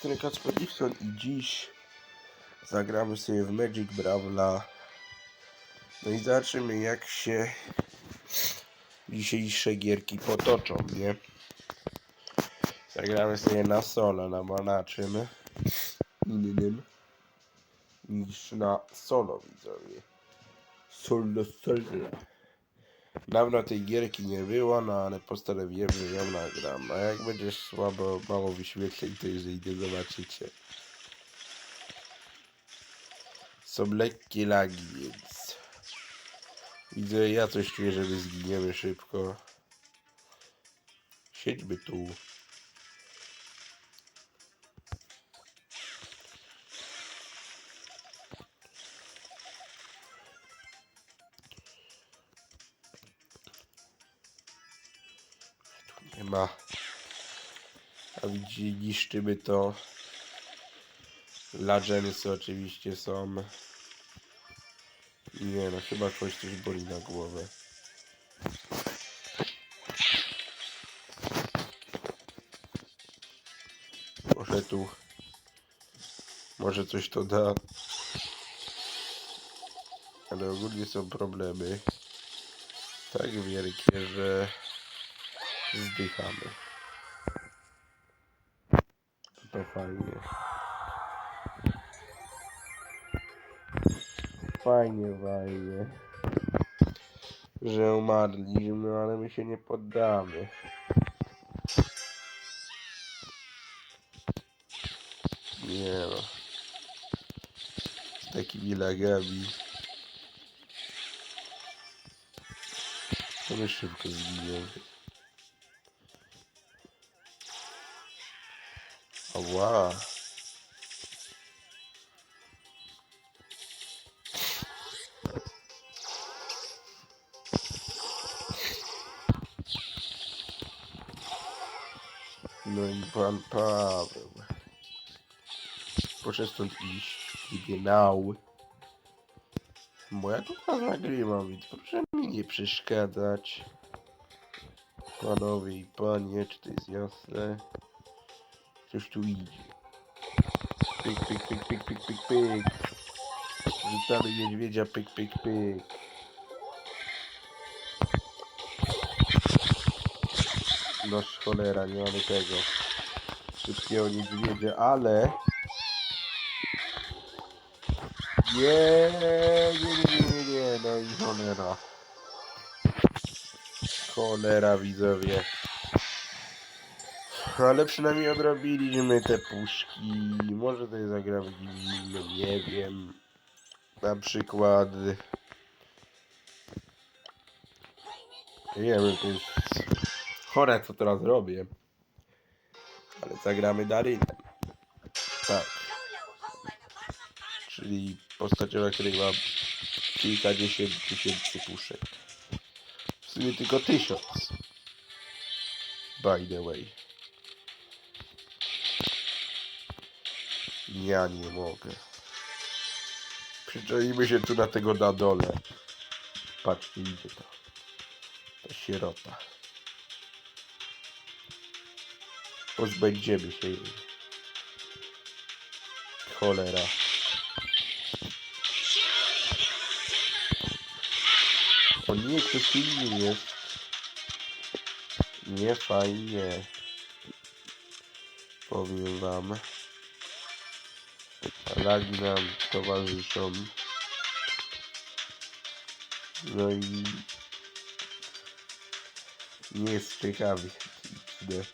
strony Kacper Gibson i dziś zagramy sobie w Magic Brawla. No i zobaczymy jak się dzisiejsze gierki potoczą, nie? Zagramy sobie na solo, no bo na czym innym niż na solo widzowie. Solo, solo. Dawno tej gierki nie było, no ale postanowiłem, że ją nagram. A jak będzie słabo, mało wyświetleń, to już idę zobaczycie. Są lekkie lagi, więc... Widzę, ja coś czuję, że my zginiemy szybko. Siedźmy tu. Ma. A widzicie, niszczymy to. Lagersy oczywiście są. Nie no, chyba kogoś coś boli na głowę. Może tu... Może coś to da. Ale ogólnie są problemy. Tak wielkie, że... Zdychamy. To fajnie. Fajnie, fajnie. Że umarliśmy, ale my się nie poddamy. Nie no. Z takimi lagami. To my szybko zginiemy. Ała. No i pan Paweł. Proszę stąd iść. Genau. Bo ja tu was nagrywam, więc proszę mi nie przeszkadzać. Panowie i panie, czy to jest jasne? Coś tu idzie. Pyk, pyk, pyk, pyk, pyk, pyk, pyk. Rzucamy niedźwiedzia, pyk, pyk, pyk. Noż cholera, nie mamy tego. Szybkiego niedźwiedzia, ale... Nie, nie, nie, nie, nie, no i cholera. Cholera, widzowie. Ale przynajmniej odrobiliśmy te puszki. Może to jest zagramy no nie wiem. Na przykład... Nie wiem, to jest chore, co teraz robię. Ale zagramy Darinem. Tak. Czyli postacią, na której mam kilkadziesiąt tysięcy puszek. W sumie tylko tysiąc. By the way. Ja nie mogę. Przyczaimy się tu na tego na dole. Patrzcie, idzie to. Ta sierota. Pozbędziemy się jej. Cholera. O nie, ktoś inny jest. Nie fajnie. Powiem wam. Lagi nam towarzyszą. No i nie jest ciekawy. Idę.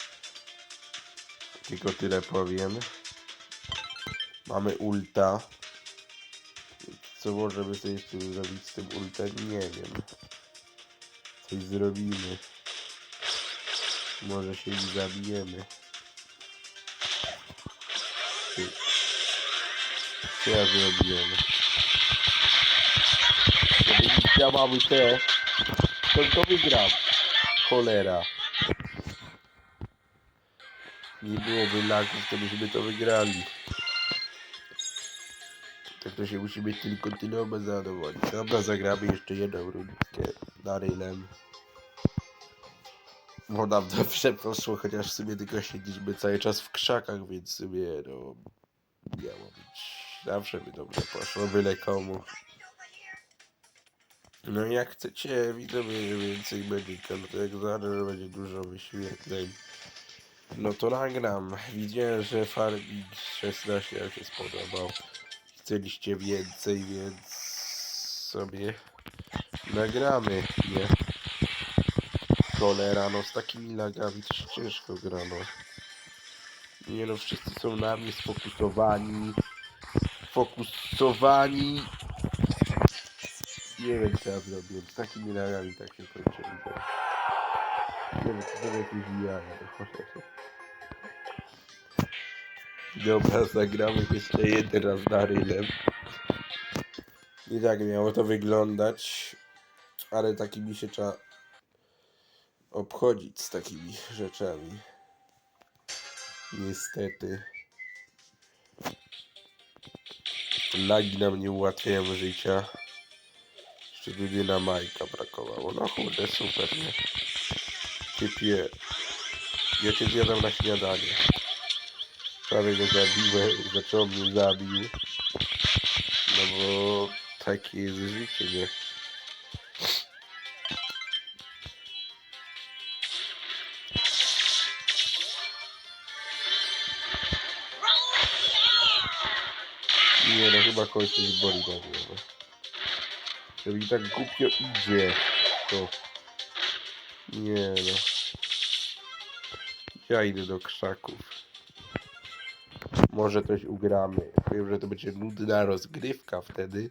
Tylko tyle powiem. Mamy ulta. Co możemy sobie z tym zrobić z tym ultem? Nie wiem. Coś zrobimy. Może się zabijemy. Ty. Co ja zrobiłem? Żeby nie działały te, to to wygram. Cholera. Nie byłoby lagów, to byśmy to wygrali. Tak to się musi być tylko tyle zadowolić. Dobra, zagramy jeszcze jedną rundkę. Darylem. Bo nam dobrze poszło, chociaż w sumie tylko siedzieliśmy cały czas w krzakach, więc w sumie no miało być. Zawsze by dobrze poszło, byle komu. No jak chcecie widzowie więcej medyka, no to jak zawsze będzie dużo wyświetleń. No to nagram. Widziałem, że Farming 16 wam się spodobał. Chcieliście więcej, więc sobie nagramy, nie? Cholera, no z takimi lagami też ciężko grano. Nie no, wszyscy są na mnie sfokusowani. Fokusowani. Nie wiem co ja zrobię. Z takimi lagami tak się kończy. Nie wiem, to są jakieś cholera. Dobra, zagramy jeszcze jeden raz na rylem. I tak miało to wyglądać. Ale takimi się trzeba obchodzić z takimi rzeczami. Niestety. Lagi nam nie ułatwiają życia. Szczególnie na Majka brakowało. No kurde, super, nie? Typie. Ja cię zjadam na śniadanie. Prawie go zabiłem, on mnie zabił. No bo takie jest życie, nie? Nie no, chyba kogoś coś boli głowę. To mi tak głupio idzie. To. Nie no. Ja idę do krzaków. Może coś ugramy. Wiem, że to będzie nudna rozgrywka wtedy.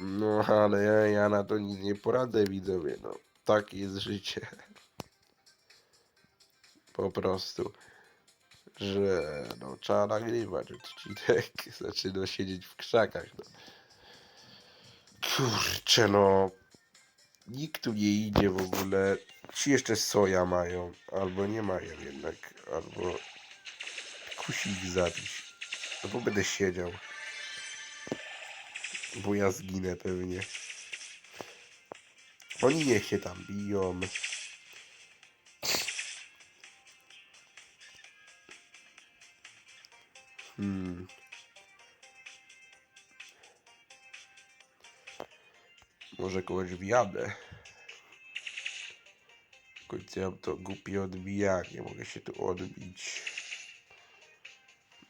No ale ja, ja na to nic nie poradzę widzowie. No, takie jest życie. Po prostu. Że no trzeba nagrywać odcinek. No siedzieć w krzakach. No. Kurczę no. Nikt tu nie idzie w ogóle. Ci jeszcze soja mają. Albo nie mają jednak. Albo kusi ich zabić. No będę siedział. Bo ja zginę pewnie. Oni niech się tam biją. Może kogoś wjadę. W końcu mam to głupie odbijanie. Mogę się tu odbić.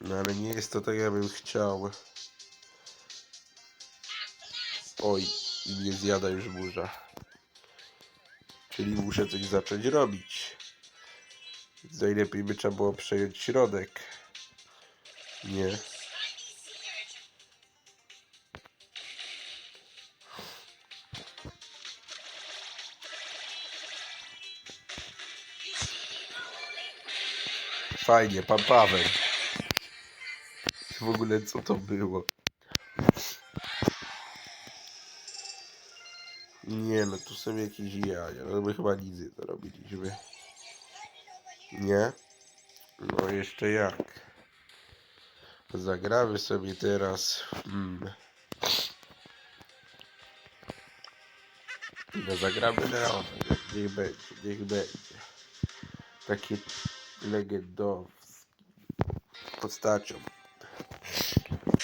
No ale nie jest to tak, jakbym chciał. Oj, i mnie zjada już burza. Czyli muszę coś zacząć robić. Najlepiej by trzeba było przejąć środek. Nie. Fajnie, pan Paweł. W ogóle co to było? Nie no, tu są jakieś jaja. No my chyba nic nie zarobiliśmy. Nie? No jeszcze jak. Zagramy sobie teraz. Hmm. No zagramy Leona. Niech będzie, niech będzie. Takie legendowskie postacią.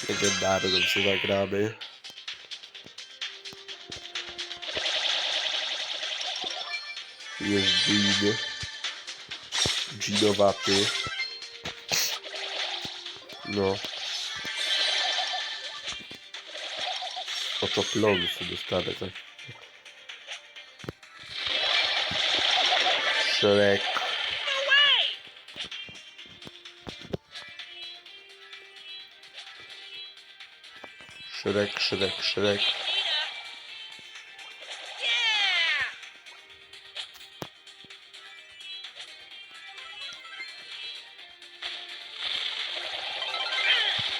Legendarną się zagramy. Jest Jean. Jeanowaty. No. Oto plonsy dostanę, tak? zurück. Schreck, Schreck, Schreck.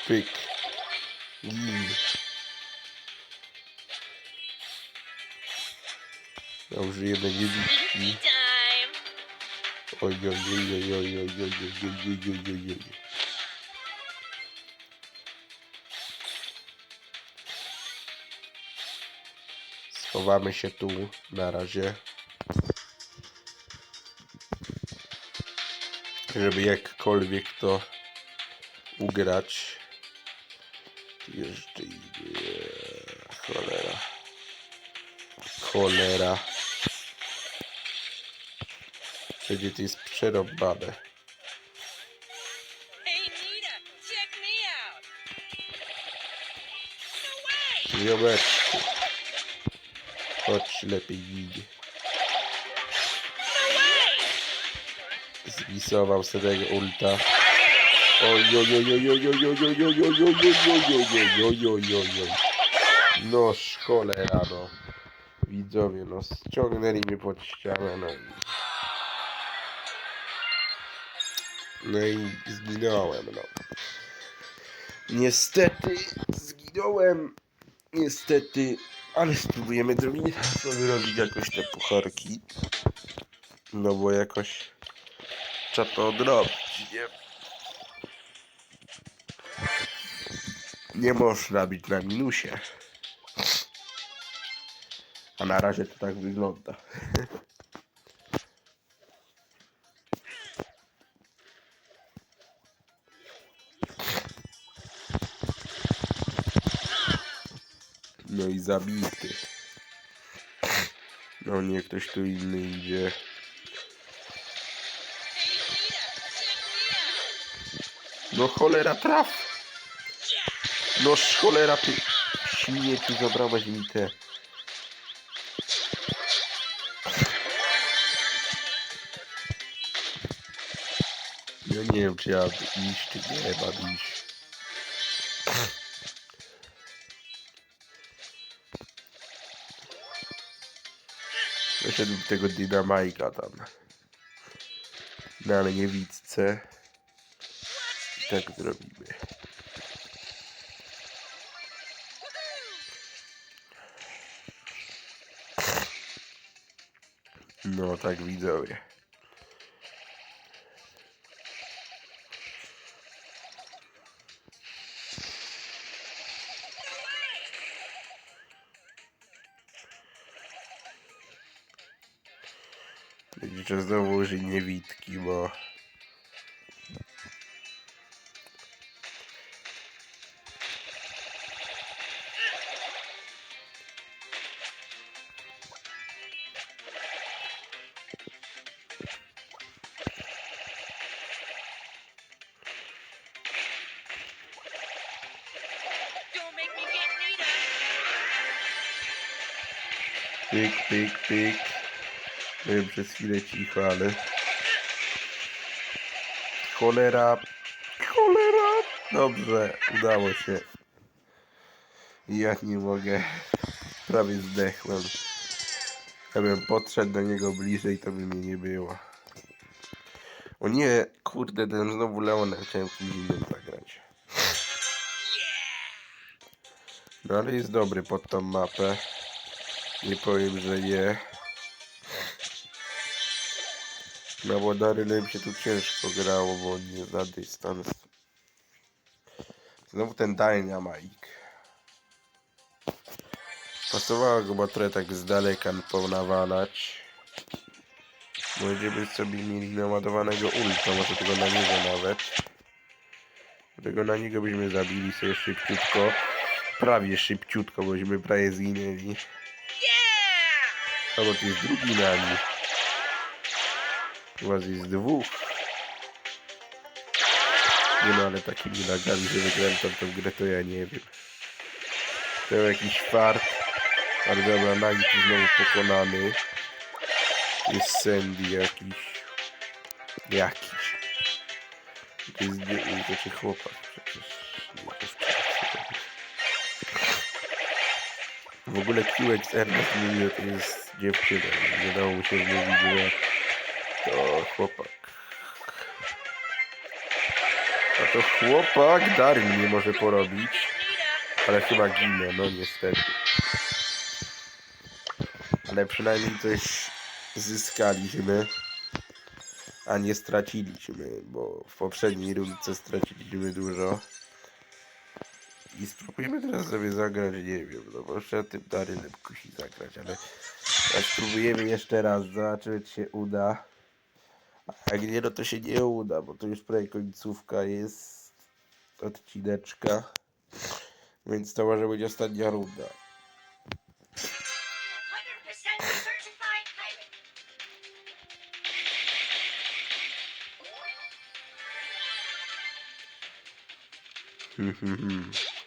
Big. Mm. Ja, już jeden, jeden. Oj, oj, oj, oj, oj, oj, oj, oj, oj, oj, oj, się tu na razie. żeby jakkolwiek to ugrać. Jeszcze idzie. Cholera. Cholera to jest przerob badę. Ziomeczku. Chodź lepiej idzie. Zwisował se tego ulta. Oj, oj, oj, oj, oj, oj, oj, oj, oj, oj, oj, oj, oj, oj, oj, oj, oj, oj, oj, no szkole rano. Widzowie, no ściągnęli mnie pod ścianę, no i... No i zginąłem, no. Niestety zginąłem. Niestety, ale spróbujemy drugi raz zrobić jakoś te pucharki. No bo jakoś trzeba to odrobić, nie? Nie można być na minusie. A na razie to tak wygląda. zabity. No nie, ktoś tu inny idzie. No cholera traf! No cholera ty śmieci zabrałeś mi te. Ja nie wiem czy ja iść czy nie mam iść. Wyszedł tego dynamajka tam. Na niewidce. I tak zrobimy. No tak widzowie. Čas na uložení výtky má. Pick, pick, pick. Byłem przez chwilę cicho, ale... Cholera! Cholera! Dobrze, udało się. Ja nie mogę. Prawie zdechłem. Gdybym podszedł do niego bliżej, to by mnie nie było. O nie, kurde, ten znowu Leona chciałem kimś innym zagrać. No ale jest dobry pod tą mapę. Nie powiem, że nie. Na Wodarylem się tu ciężko grało, bo nie za dystans. Znowu ten Dynamite. Pasowało go, bo trochę tak z daleka ponawalać. Będziemy sobie mieli naładowanego ulta, może tego na niego nawet. Tego na niego byśmy zabili sobie szybciutko. Prawie szybciutko, bośmy prawie zginęli. Albo to jest drugi na nich. Was jest dwóch. Nie no, ale takimi lagami, że wygrałem tam tą grę, to ja nie wiem. To jakiś fart. Ale dobra, Nagi tu znowu pokonany. Jest Sandy jakiś. Jakiś. To jest dzie- znaczy chłopak przecież. W ogóle QXR na filmie to jest dziewczyna. Nie dało mu się wmówić, że to chłopak. A to chłopak Darin nie może porobić. Ale chyba ginę, no niestety. Ale przynajmniej coś zyskaliśmy, a nie straciliśmy, bo w poprzedniej rundce straciliśmy dużo. I spróbujemy teraz sobie zagrać, nie wiem, no bo jeszcze tym Darynem kusi zagrać, ale spróbujemy jeszcze raz, zobaczymy czy się uda. Jak nie, no to się nie uda, bo to już prawie końcówka jest odcineczka. Więc to może być ostatnia runda. 100%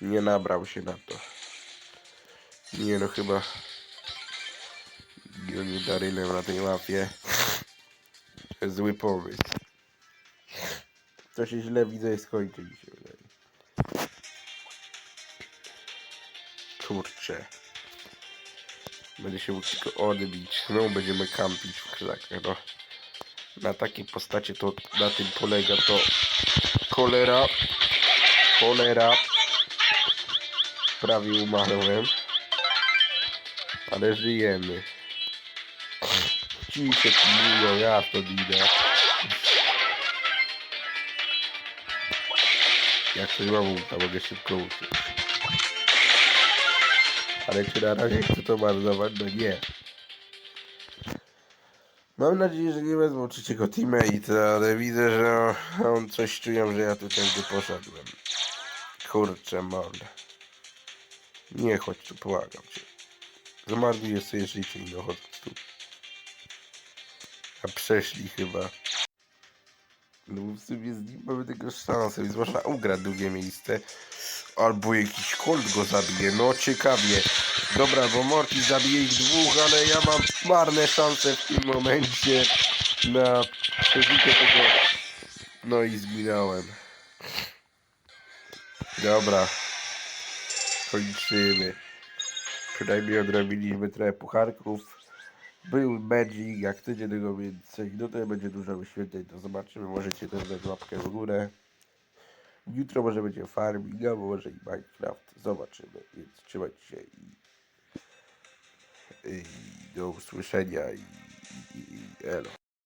Nie nabrał się na to. Nie no chyba Goni Darylem na tej mapie. Zły pomysł. To się źle widzę skończy mi się wydaje. Kurczę. Będę się mógł tylko odbić. No będziemy kampić w krzakach. No. Na takiej postacie to na tym polega to cholera. Cholera. Prawie umarłem. Ale żyjemy. Ci się pilnują, ja to widzę. Jak coś mam to mogę szybko uciec. Ale czy na razie chcę to marnować? No nie. Mam nadzieję, że nie wezmą trzeciego teammate'a, ale widzę, że on coś czują, że ja tu tędy poszedłem. Kurczę, mam. Nie chodź tu, błagam cię. Zamarnuję sobie życie i no tu. A przeszli chyba. No w sumie z nim mamy tego szansę, więc można ugrać drugie miejsce. Albo jakiś kolt go zabije, no ciekawie. Dobra, bo Morty zabije ich dwóch, ale ja mam marne szanse w tym momencie na przeżycie tego. No i zginąłem. Dobra. Kończymy. Przynajmniej odrobiliśmy trochę pucharków. Był Magic, jak chcecie tego więcej, no to będzie dużo wyświetleń, to zobaczymy, możecie też dać łapkę w górę. Jutro może będzie farming, albo może i Minecraft, zobaczymy, więc trzymajcie się i, i do usłyszenia i, i, i elo.